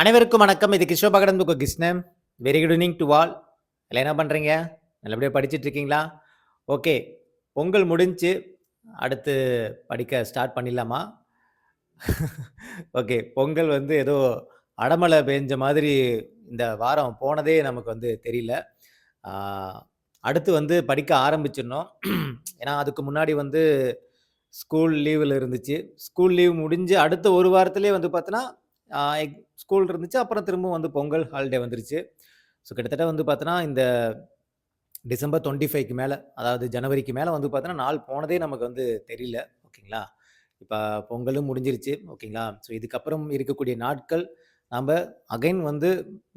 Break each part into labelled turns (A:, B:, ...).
A: அனைவருக்கும் வணக்கம் இது கிஷோ புக்கு Krishnan very good evening to all இல்லை என்ன பண்ணுறீங்க நல்லபடியாக படிச்சுட்டு இருக்கீங்களா ஓகே பொங்கல் முடிஞ்சு அடுத்து படிக்க ஸ்டார்ட் பண்ணிடலாமா ஓகே பொங்கல் வந்து ஏதோ அடமலை பெஞ்ச மாதிரி இந்த வாரம் போனதே நமக்கு வந்து தெரியல அடுத்து வந்து படிக்க ஆரம்பிச்சிடணும் ஏன்னா அதுக்கு முன்னாடி வந்து ஸ்கூல் லீவில் இருந்துச்சு ஸ்கூல் லீவ் முடிஞ்சு அடுத்த ஒரு வாரத்துலேயே வந்து பார்த்தோன்னா ஸ்கூல் இருந்துச்சு அப்புறம் திரும்ப வந்து பொங்கல் ஹாலிடே வந்துருச்சு ஸோ கிட்டத்தட்ட வந்து பார்த்தோன்னா இந்த டிசம்பர் டுவெண்ட்டி ஃபைவ்க்கு மேலே அதாவது ஜனவரிக்கு மேலே வந்து பார்த்தோன்னா நாள் போனதே நமக்கு வந்து தெரியல ஓகேங்களா இப்போ பொங்கலும் முடிஞ்சிருச்சு ஓகேங்களா ஸோ இதுக்கப்புறம் இருக்கக்கூடிய நாட்கள் நம்ம அகைன் வந்து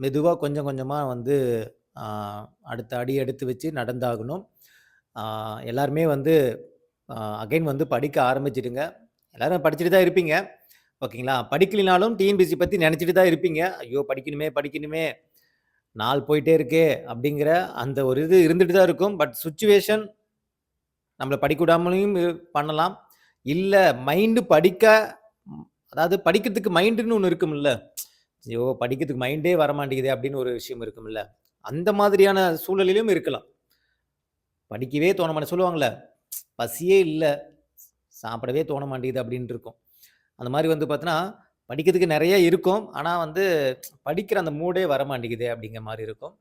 A: மெதுவாக கொஞ்சம் கொஞ்சமாக வந்து அடுத்த அடி எடுத்து வச்சு நடந்தாகணும் எல்லாருமே வந்து அகைன் வந்து படிக்க ஆரம்பிச்சிடுங்க எல்லோரும் படிச்சுட்டு தான் இருப்பீங்க ஓகேங்களா படிக்கலினாலும் டிஎன்பிசி பற்றி நினச்சிட்டு தான் இருப்பீங்க ஐயோ படிக்கணுமே படிக்கணுமே நாள் போயிட்டே இருக்கே அப்படிங்கிற அந்த ஒரு இது இருந்துட்டு தான் இருக்கும் பட் சுச்சுவேஷன் நம்மளை படிக்கூடாமலையும் பண்ணலாம் இல்லை மைண்டு படிக்க அதாவது படிக்கிறதுக்கு மைண்டுன்னு ஒன்று இருக்கும்ல ஐயோ படிக்கிறதுக்கு மைண்டே வரமாட்டேங்குது அப்படின்னு ஒரு விஷயம் இருக்கும்ல அந்த மாதிரியான சூழலிலும் இருக்கலாம் படிக்கவே தோண மாட்டேன் சொல்லுவாங்களே பசியே இல்லை சாப்பிடவே தோண மாட்டேங்குது அப்படின்ட்டு இருக்கும் அந்த மாதிரி வந்து பார்த்தோன்னா படிக்கிறதுக்கு நிறைய இருக்கும் ஆனால் வந்து படிக்கிற அந்த மூடே வரமாட்டேங்குது அப்படிங்கிற மாதிரி இருக்கும்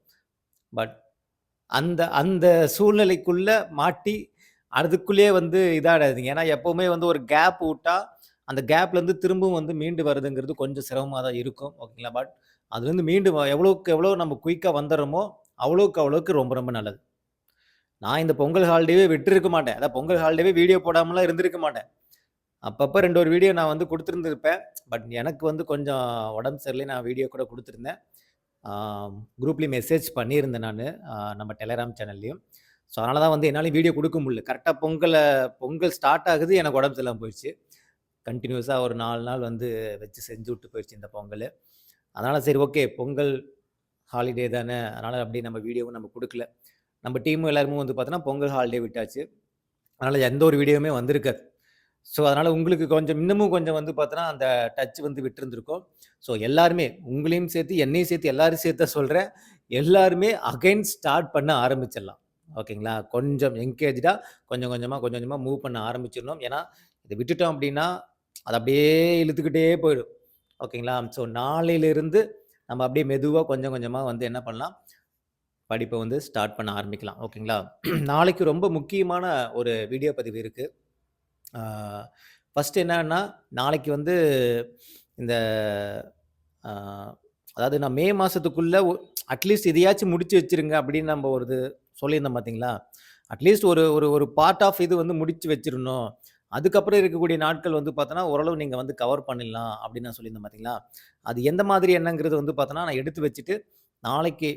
A: பட் அந்த அந்த சூழ்நிலைக்குள்ளே மாட்டி அதுக்குள்ளேயே வந்து இதாகாதுங்க ஏன்னா எப்போவுமே வந்து ஒரு கேப் விட்டால் அந்த கேப்லேருந்து திரும்பவும் வந்து மீண்டு வருதுங்கிறது கொஞ்சம் சிரமமாக தான் இருக்கும் ஓகேங்களா பட் அதுலேருந்து மீண்டு எவ்வளோக்கு எவ்வளோ நம்ம குயிக்காக வந்துடுறோமோ அவ்வளோக்கு அவ்வளோக்கு ரொம்ப ரொம்ப நல்லது நான் இந்த பொங்கல் ஹாலிடேவே விட்டுருக்க மாட்டேன் அதான் பொங்கல் ஹாலிடேவே வீடியோ போடாமலாம் இருந்திருக்க மாட்டேன் அப்பப்போ ரெண்டு ஒரு வீடியோ நான் வந்து கொடுத்துருந்துருப்பேன் பட் எனக்கு வந்து கொஞ்சம் உடம்பு சரியில்லை நான் வீடியோ கூட கொடுத்துருந்தேன் குரூப்லேயும் மெசேஜ் பண்ணியிருந்தேன் நான் நம்ம டெலகிராம் சேனல்லையும் ஸோ அதனால தான் வந்து என்னாலையும் வீடியோ கொடுக்க முடியல கரெக்டாக பொங்கலை பொங்கல் ஸ்டார்ட் ஆகுது எனக்கு உடம்பு சரியில்லாமல் போயிடுச்சு கண்டினியூஸாக ஒரு நாலு நாள் வந்து வச்சு செஞ்சு விட்டு போயிடுச்சு இந்த பொங்கல் அதனால் சரி ஓகே பொங்கல் ஹாலிடே தானே அதனால் அப்படியே நம்ம வீடியோவும் நம்ம கொடுக்கல நம்ம டீமும் எல்லாருமே வந்து பார்த்தோன்னா பொங்கல் ஹாலிடே விட்டாச்சு அதனால் எந்த ஒரு வீடியோவுமே வந்திருக்காது ஸோ அதனால் உங்களுக்கு கொஞ்சம் இன்னமும் கொஞ்சம் வந்து பார்த்தோன்னா அந்த டச் வந்து விட்டுருந்துருக்கும் ஸோ எல்லாருமே உங்களையும் சேர்த்து என்னையும் சேர்த்து எல்லாரும் சேர்த்து சொல்கிறேன் எல்லாருமே அகைன் ஸ்டார்ட் பண்ண ஆரம்பிச்சிடலாம் ஓகேங்களா கொஞ்சம் என்கேஜாக கொஞ்சம் கொஞ்சமாக கொஞ்சம் கொஞ்சமாக மூவ் பண்ண ஆரம்பிச்சிடணும் ஏன்னா இதை விட்டுட்டோம் அப்படின்னா அது அப்படியே இழுத்துக்கிட்டே போயிடும் ஓகேங்களா ஸோ நாளையிலிருந்து நம்ம அப்படியே மெதுவாக கொஞ்சம் கொஞ்சமாக வந்து என்ன பண்ணலாம் படிப்பை வந்து ஸ்டார்ட் பண்ண ஆரம்பிக்கலாம் ஓகேங்களா நாளைக்கு ரொம்ப முக்கியமான ஒரு வீடியோ பதிவு இருக்குது ஃபஸ்ட்டு என்னன்னா நாளைக்கு வந்து இந்த அதாவது நான் மே மாதத்துக்குள்ளே அட்லீஸ்ட் இதையாச்சும் முடிச்சு வச்சிருங்க அப்படின்னு நம்ம ஒரு இது சொல்லியிருந்தோம் பார்த்தீங்களா அட்லீஸ்ட் ஒரு ஒரு ஒரு பார்ட் ஆஃப் இது வந்து முடிச்சு வச்சிடணும் அதுக்கப்புறம் இருக்கக்கூடிய நாட்கள் வந்து பார்த்தோன்னா ஓரளவு நீங்கள் வந்து கவர் பண்ணிடலாம் அப்படின்னு நான் சொல்லியிருந்தேன் பார்த்தீங்களா அது எந்த மாதிரி என்னங்கிறது வந்து பார்த்தோன்னா நான் எடுத்து வச்சுட்டு நாளைக்கு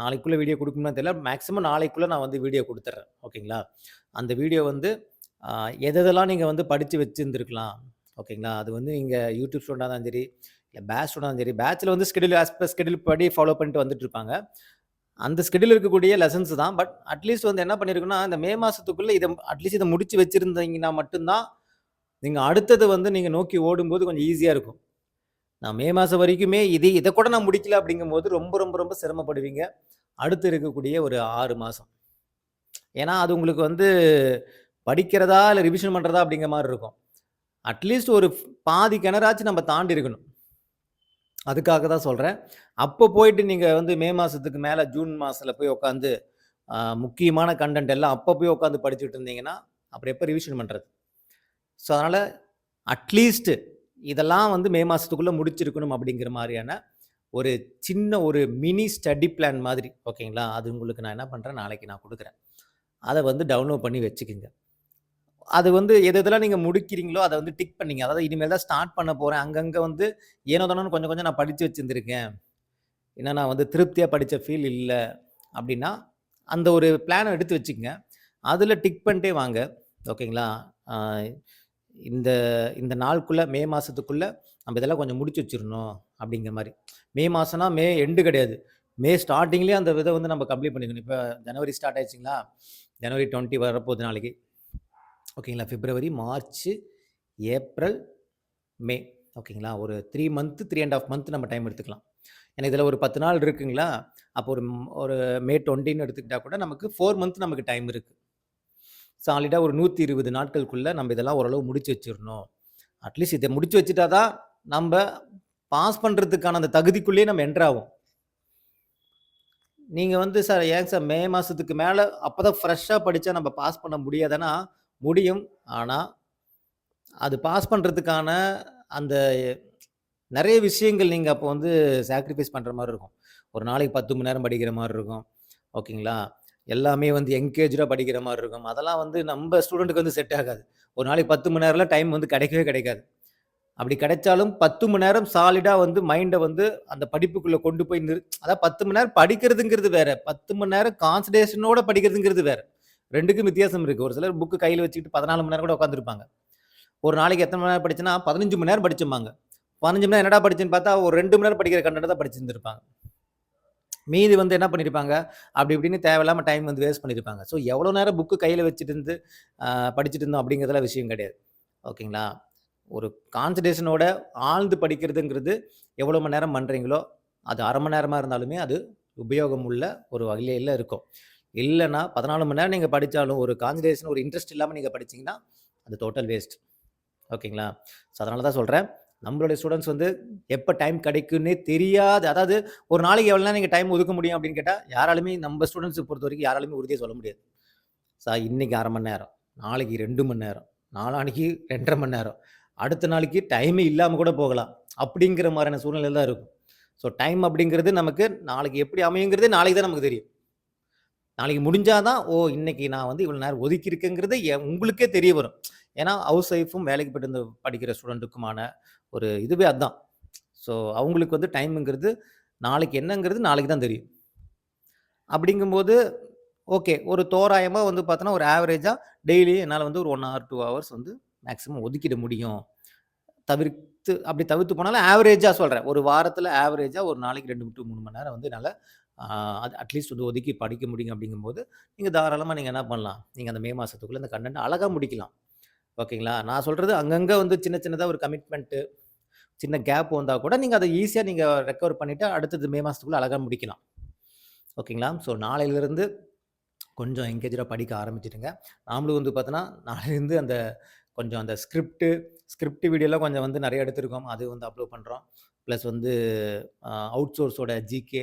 A: நாளைக்குள்ளே வீடியோ கொடுக்கணும்னு தெரியல மேக்ஸிமம் நாளைக்குள்ளே நான் வந்து வீடியோ கொடுத்துட்றேன் ஓகேங்களா அந்த வீடியோ வந்து எது எதெல்லாம் நீங்கள் வந்து படித்து வச்சுருந்துருக்கலாம் ஓகேங்களா? அது வந்து நீங்கள் யூடியூப் ஸ்டூடெண்டாக இருந்தாலும் சரி, இல்லை பேட்ச் இருந்தாலும் சரி, பேட்ச்ல வந்து ஸ்கெடியூல் ஆஸ் பர் ஸ்கெடியூல் படி ஃபாலோ பண்ணிட்டு வந்துட்டுருப்பாங்க. அந்த ஸ்கெடியூல் இருக்கக்கூடிய லெசன்ஸ் தான். பட் அட்லீஸ்ட் வந்து என்ன பண்ணியிருக்குன்னா, இந்த மே மாதத்துக்குள்ளே இதை அட்லீஸ்ட் இதை முடிச்சு வச்சுருந்தீங்கன்னா மட்டும்தான் நீங்கள் அடுத்தது வந்து நீங்கள் நோக்கி ஓடும்போது கொஞ்சம் ஈஸியாக இருக்கும். நான் மே மாதம் வரைக்குமே இது இதை கூட நான் முடிக்கல அப்படிங்கும்போது ரொம்ப, ரொம்ப, ரொம்ப சிரமப்படுவீங்க. அடுத்து இருக்கக்கூடிய ஒரு ஆறு மாதம் ஏன்னா, அது உங்களுக்கு வந்து படிக்கிறதா இல்லை ரிவிஷன் பண்ணுறதா அப்படிங்கிற மாதிரி இருக்கும் அட்லீஸ்ட் ஒரு பாதி கிணறாச்சும் நம்ம தாண்டி இருக்கணும் அதுக்காக தான் சொல்கிறேன் அப்போ போயிட்டு நீங்கள் வந்து மே மாதத்துக்கு மேலே ஜூன் மாதத்தில் போய் உட்காந்து முக்கியமான கண்டென்ட் எல்லாம் அப்போ போய் உட்காந்து படிச்சுட்டு இருந்தீங்கன்னா அப்புறம் எப்போ ரிவிஷன் பண்ணுறது ஸோ அதனால் அட்லீஸ்ட்டு இதெல்லாம் வந்து மே மாதத்துக்குள்ளே முடிச்சிருக்கணும் அப்படிங்கிற மாதிரியான ஒரு சின்ன ஒரு மினி ஸ்டடி பிளான் மாதிரி ஓகேங்களா அது உங்களுக்கு நான் என்ன பண்ணுறேன் நாளைக்கு நான் கொடுக்குறேன் அதை வந்து டவுன்லோட் பண்ணி வச்சுக்கோங்க அது வந்து எது எதெல்லாம் நீங்கள் முடிக்கிறீங்களோ அதை வந்து டிக் பண்ணீங்க அதாவது இனிமேல் தான் ஸ்டார்ட் பண்ண போகிறேன் அங்கங்கே வந்து ஏனோ தானோன்னு கொஞ்சம் கொஞ்சம் நான் படித்து வச்சுருந்துருக்கேன் ஏன்னா நான் வந்து திருப்தியாக படித்த ஃபீல் இல்லை அப்படின்னா அந்த ஒரு பிளானை எடுத்து வச்சுக்கோங்க அதில் டிக் பண்ணிட்டே வாங்க ஓகேங்களா இந்த இந்த நாளுக்குள்ளே மே மாதத்துக்குள்ளே நம்ம இதெல்லாம் கொஞ்சம் முடிச்சு வச்சிடணும் அப்படிங்கிற மாதிரி மே மாதம்னா மே எண்டு கிடையாது மே ஸ்டார்டிங்லேயே அந்த விதை வந்து நம்ம கம்ப்ளீட் பண்ணிக்கணும் இப்போ ஜனவரி ஸ்டார்ட் ஆயிடுச்சிங்களா ஜனவரி டுவெண்ட்டி வரப்போகுது நாளைக்கு ஓகேங்களா பிப்ரவரி மார்ச் ஏப்ரல் மே ஓகேங்களா ஒரு three month three and half month நம்ம டைம் எடுத்துக்கலாம் ஏன்னா இதில் ஒரு பத்து நாள் இருக்குங்களா அப்போ ஒரு ஒரு மே டுவெண்ட்டின்னு எடுத்துக்கிட்டால் கூட நமக்கு ஃபோர் மந்த் நமக்கு டைம் இருக்குது சாலிடாக ஒரு நூற்றி இருபது நாட்களுக்குள்ளே நம்ம இதெல்லாம் ஓரளவு முடிச்சு வச்சிடணும் அட்லீஸ்ட் இதை முடிச்சு வச்சுட்டா தான் நம்ம பாஸ் பண்ணுறதுக்கான அந்த தகுதிக்குள்ளேயே நம்ம என்ட்ராகும் நீங்கள் வந்து சார் ஏன் சார் மே மாதத்துக்கு மேலே அப்போ தான் ஃப்ரெஷ்ஷாக படித்தா நம்ம பாஸ் பண்ண முடியாதுன்னா முடியும் ஆனால் அது பாஸ் பண்ணுறதுக்கான அந்த நிறைய விஷயங்கள் நீங்கள் அப்போ வந்து சாக்ரிஃபைஸ் பண்ணுற மாதிரி இருக்கும் ஒரு நாளைக்கு பத்து மணி நேரம் படிக்கிற மாதிரி இருக்கும் ஓகேங்களா எல்லாமே வந்து என்கேஜாக படிக்கிற மாதிரி இருக்கும் அதெல்லாம் வந்து நம்ம ஸ்டூடெண்ட்டுக்கு வந்து செட் ஆகாது ஒரு நாளைக்கு பத்து மணி நேரம்லாம் டைம் வந்து கிடைக்கவே கிடைக்காது அப்படி கிடைச்சாலும் பத்து மணி நேரம் சாலிடாக வந்து மைண்டை வந்து அந்த படிப்புக்குள்ளே கொண்டு போய் நிறு அதாவது பத்து மணி நேரம் படிக்கிறதுங்கிறது வேறு பத்து மணி நேரம் கான்சன்ட்ரேஷனோட படிக்கிறதுங்கிறது வேறு ரெண்டுக்கும் வித்தியாசம் இருக்குது ஒரு சிலர் புக்கு கையில் வச்சுக்கிட்டு பதினாலு மணி நேரம் கூட உட்காந்துருப்பாங்க ஒரு நாளைக்கு எத்தனை மணி நேரம் படிச்சுனா பதினஞ்சு மணி நேரம் படிச்சுப்பாங்க பதினஞ்சு மணி நேரம் என்னடா படிச்சுன்னு பார்த்தா ஒரு ரெண்டு மணி நேரம் படிக்கிற கண்டனை தான் படிச்சிருந்துருப்பாங்க மீதி வந்து என்ன பண்ணியிருப்பாங்க அப்படி இப்படின்னு தேவையில்லாமல் டைம் வந்து வேஸ்ட் பண்ணியிருப்பாங்க ஸோ எவ்வளோ நேரம் புக்கு கையில் வச்சுட்டு இருந்து படிச்சுட்டு இருந்தோம் அப்படிங்கிறதுல விஷயம் கிடையாது ஓகேங்களா ஒரு கான்சன்ட்ரேஷனோட ஆழ்ந்து படிக்கிறதுங்கிறது எவ்வளோ மணி நேரம் பண்ணுறீங்களோ அது அரை மணி நேரமாக இருந்தாலுமே அது உபயோகம் உள்ள ஒரு வகையில் இருக்கும் இல்லைன்னா பதினாலு மணி நேரம் நீங்கள் படித்தாலும் ஒரு கான்சன்ட்ரேஷன் ஒரு இன்ட்ரெஸ்ட் இல்லாமல் நீங்கள் படித்தீங்கன்னா அது டோட்டல் வேஸ்ட் ஓகேங்களா ஸோ அதனால தான் சொல்கிறேன் நம்மளுடைய ஸ்டூடெண்ட்ஸ் வந்து எப்போ டைம் கிடைக்குன்னே தெரியாது அதாவது ஒரு நாளைக்கு எவ்வளோ நீங்கள் டைம் ஒதுக்க முடியும் அப்படின்னு கேட்டால் யாராலுமே நம்ம ஸ்டூடெண்ட்ஸை பொறுத்த வரைக்கும் யாராலுமே உறுதியாக சொல்ல முடியாது சார் இன்றைக்கி அரை மணி நேரம் நாளைக்கு ரெண்டு மணி நேரம் நாளானிக்கு ரெண்டரை மணி நேரம் அடுத்த நாளைக்கு டைமே இல்லாமல் கூட போகலாம் அப்படிங்கிற மாதிரியான சூழ்நிலை தான் இருக்கும் ஸோ டைம் அப்படிங்கிறது நமக்கு நாளைக்கு எப்படி அமையுங்கிறது நாளைக்கு தான் நமக்கு தெரியும் நாளைக்கு முடிஞ்சாதான் ஓ இன்னைக்கு நான் வந்து இவ்வளோ நேரம் ஒதுக்கி இருக்கேங்கிறது உங்களுக்கே தெரிய வரும் ஏன்னா ஹவுஸ் ஒய்ஃபும் வேலைக்கு போயிட்டு படிக்கிற ஸ்டூடெண்ட்டுக்குமான ஒரு இதுவே அதுதான் ஸோ அவங்களுக்கு வந்து டைமுங்கிறது நாளைக்கு என்னங்கிறது நாளைக்கு தான் தெரியும் அப்படிங்கும்போது ஓகே ஒரு தோராயமாக வந்து பார்த்தோன்னா ஒரு ஆவரேஜாக டெய்லி என்னால் வந்து ஒரு ஒன் ஆர் டூ ஹவர்ஸ் வந்து மேக்ஸிமம் ஒதுக்கிட முடியும் தவிர்த்து அப்படி தவிர்த்து போனாலும் ஆவரேஜாக சொல்கிறேன் ஒரு வாரத்தில் ஆவரேஜாக ஒரு நாளைக்கு ரெண்டு டு மூணு மணி நேரம் வந்து என்னால் அது அட்லீஸ்ட் வந்து ஒதுக்கி படிக்க முடியும் அப்படிங்கும்போது நீங்கள் தாராளமாக நீங்கள் என்ன பண்ணலாம் நீங்கள் அந்த மே மாதத்துக்குள்ளே அந்த கண்டென்ட் அழகாக முடிக்கலாம் ஓகேங்களா நான் சொல்கிறது அங்கங்கே வந்து சின்ன சின்னதாக ஒரு கமிட்மெண்ட்டு சின்ன கேப் வந்தால் கூட நீங்கள் அதை ஈஸியாக நீங்கள் ரெக்கவர் பண்ணிவிட்டு அடுத்தது மே மாதத்துக்குள்ளே அழகாக முடிக்கலாம் ஓகேங்களா ஸோ நாளையிலேருந்து கொஞ்சம் என்கேஜாக படிக்க ஆரம்பிச்சிடுங்க நாமளும் வந்து பார்த்தோன்னா நாளையிலேருந்து அந்த கொஞ்சம் அந்த ஸ்கிரிப்ட்டு ஸ்கிரிப்ட் வீடியோலாம் கொஞ்சம் வந்து நிறைய எடுத்திருக்கோம் அது வந்து அப்லோட் பண்ணுறோம் ப்ளஸ் வந்து அவுட் சோர்ஸோட ஜிகே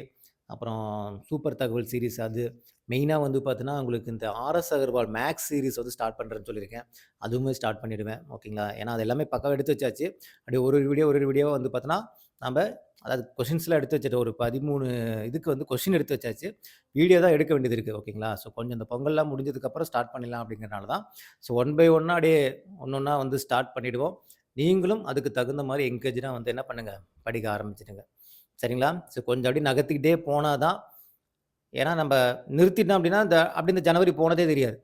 A: அப்புறம் சூப்பர் தகவல் சீரீஸ் அது மெயினாக வந்து பார்த்தீங்கன்னா உங்களுக்கு இந்த ஆர்எஸ் அகர்வால் மேக்ஸ் சீரீஸ் வந்து ஸ்டார்ட் பண்ணுறேன்னு சொல்லியிருக்கேன் அதுவுமே ஸ்டார்ட் பண்ணிவிடுவேன் ஓகேங்களா ஏன்னா அது எல்லாமே பக்கம் எடுத்து வச்சாச்சு அப்படி ஒரு ஒரு வீடியோ ஒரு ஒரு வீடியோவாக வந்து பார்த்தோன்னா நம்ம அதாவது கொஷின்ஸ்லாம் எடுத்து வச்சுட்டு ஒரு பதிமூணு இதுக்கு வந்து கொஷின் எடுத்து வச்சாச்சு வீடியோ தான் எடுக்க வேண்டியது இருக்குது ஓகேங்களா ஸோ கொஞ்சம் இந்த பொங்கல்லாம் முடிஞ்சதுக்கப்புறம் ஸ்டார்ட் பண்ணிடலாம் அப்படிங்கிறனால தான் ஸோ ஒன் பை ஒன்னாக அப்படியே ஒன்று ஒன்றா வந்து ஸ்டார்ட் பண்ணிவிடுவோம் நீங்களும் அதுக்கு தகுந்த மாதிரி என்கரேஜ்னா வந்து என்ன பண்ணுங்கள் படிக்க ஆரம்பிச்சிடுங்க சரிங்களா ஸோ கொஞ்சம் அப்படி நகர்த்திக்கிட்டே போனால் தான் ஏன்னா நம்ம நிறுத்திட்டோம் அப்படின்னா இந்த அப்படி இந்த ஜனவரி போனதே தெரியாது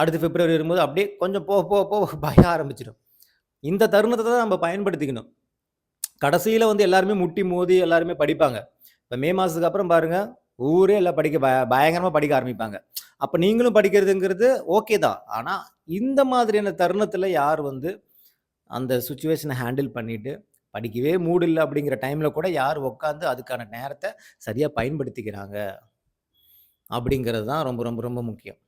A: அடுத்து பிப்ரவரி வரும்போது அப்படியே கொஞ்சம் போக போக போக பய ஆரம்பிச்சிடும் இந்த தருணத்தை தான் நம்ம பயன்படுத்திக்கணும் கடைசியில் வந்து எல்லாருமே முட்டி மோதி எல்லாருமே படிப்பாங்க இப்போ மே மாதத்துக்கு அப்புறம் பாருங்கள் ஊரே எல்லாம் படிக்க பய பயங்கரமாக படிக்க ஆரம்பிப்பாங்க அப்போ நீங்களும் படிக்கிறதுங்கிறது ஓகே தான் ஆனால் இந்த மாதிரியான தருணத்தில் யார் வந்து அந்த சுச்சுவேஷனை ஹேண்டில் பண்ணிவிட்டு படிக்கவே மூடு இல்லை அப்படிங்கிற டைமில் கூட யார் உட்காந்து அதுக்கான நேரத்தை சரியாக பயன்படுத்திக்கிறாங்க அப்படிங்கிறது தான் ரொம்ப ரொம்ப ரொம்ப முக்கியம்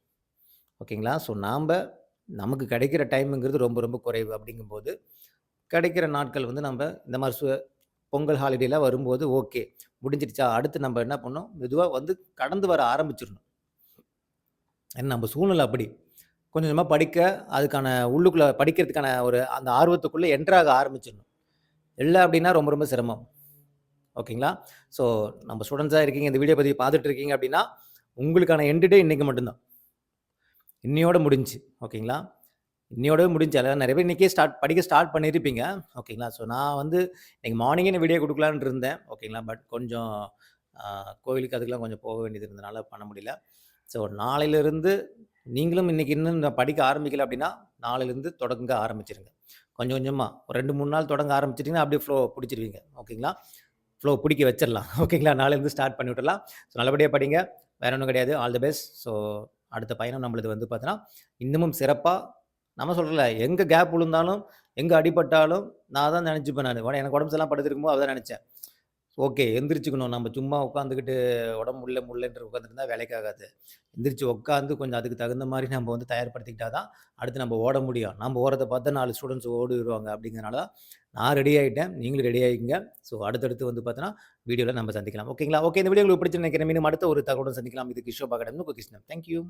A: ஓகேங்களா ஸோ நாம் நமக்கு கிடைக்கிற டைமுங்கிறது ரொம்ப ரொம்ப குறைவு அப்படிங்கும்போது கிடைக்கிற நாட்கள் வந்து நம்ம இந்த மாதிரி சு பொங்கல் ஹாலிடேலாம் வரும்போது ஓகே முடிஞ்சிடுச்சா அடுத்து நம்ம என்ன பண்ணோம் மெதுவாக வந்து கடந்து வர ஆரம்பிச்சிடணும் ஏன்னா நம்ம சூழ்நிலை அப்படி கொஞ்சமாக படிக்க அதுக்கான உள்ளுக்குள்ளே படிக்கிறதுக்கான ஒரு அந்த ஆர்வத்துக்குள்ளே என்ட்ராக ஆரம்பிச்சிடணும் இல்லை அப்படின்னா ரொம்ப ரொம்ப சிரமம் ஓகேங்களா ஸோ நம்ம ஸ்டூடெண்ட்ஸாக இருக்கீங்க இந்த வீடியோ பதிவு பார்த்துட்டு இருக்கீங்க அப்படின்னா உங்களுக்கான எண்டு டே இன்றைக்கி மட்டும்தான் இன்னையோட முடிஞ்சு ஓகேங்களா இன்னையோட முடிஞ்சு அதாவது நிறைய பேர் இன்றைக்கே ஸ்டார்ட் படிக்க ஸ்டார்ட் பண்ணியிருப்பீங்க ஓகேங்களா ஸோ நான் வந்து இன்றைக்கி மார்னிங்கே நான் வீடியோ கொடுக்கலான் இருந்தேன் ஓகேங்களா பட் கொஞ்சம் கோவிலுக்கு அதுக்கெலாம் கொஞ்சம் போக வேண்டியது இருந்ததுனால பண்ண முடியல ஸோ நாளையிலேருந்து நீங்களும் இன்றைக்கி இன்னும் படிக்க ஆரம்பிக்கல அப்படின்னா நாளையிலேருந்து தொடங்க ஆரம்பிச்சிருங்க கொஞ்சம் கொஞ்சமாக ஒரு ரெண்டு மூணு நாள் தொடங்க ஆரம்பிச்சிட்டிங்கன்னா அப்படியே ஃப்ளோ பிடிச்சிருவீங்க ஓகேங்களா ஃப்ளோ பிடிக்க வச்சிடலாம் ஓகேங்களா நாளிலேருந்து ஸ்டார்ட் பண்ணி விடலாம் ஸோ நல்லபடியாக படிங்க வேற ஒன்றும் கிடையாது ஆல் தி பெஸ்ட் ஸோ அடுத்த பயணம் நம்மளது வந்து பார்த்தோன்னா இன்னமும் சிறப்பாக நம்ம சொல்கிறல எங்கே கேப் விழுந்தாலும் எங்கே அடிபட்டாலும் நான் தான் நினச்சிப்பேன் நான் எனக்கு உடம்பு சரிலாம் படுத்திருக்கும்போது அதை நினச்சேன் ஓகே எந்திரிச்சுக்கணும். நம்ம சும்மா உட்காந்துக்கிட்டு உடம்பு முள்ள முள்ளன்ற உட்காந்துருந்தா வேலைக்கு ஆகாது. எந்திரிச்சு உட்காந்து கொஞ்சம் அதுக்கு தகுந்த மாதிரி நம்ம வந்து தயார்படுத்திக்கிட்டால் தான், அடுத்து நம்ம ஓட முடியும். நம்ம ஓடுறத பார்த்து நாலு ஸ்டூடண்ட்ஸ் ஓடிடுவாங்க அப்படிங்கிறனால தான் நான் ரெடி ஆகிட்டேன் நீங்களும் ரெடி ஆகிங்க ஸோ அடுத்தடுத்து வந்து பார்த்தோன்னா, வீடியோவில் நம்ம சந்திக்கலாம். ஓகேங்களா? ஓகே. இந்த வீடியோ உங்களுக்கு பிடிச்சுன்னு நெனைக்கிறேன். மீண்டும் அடுத்த ஒரு தகவலும் சந்திக்கலாம். இது கிஷோ அகாடமி உங்க கிருஷ்ணன். Thank you.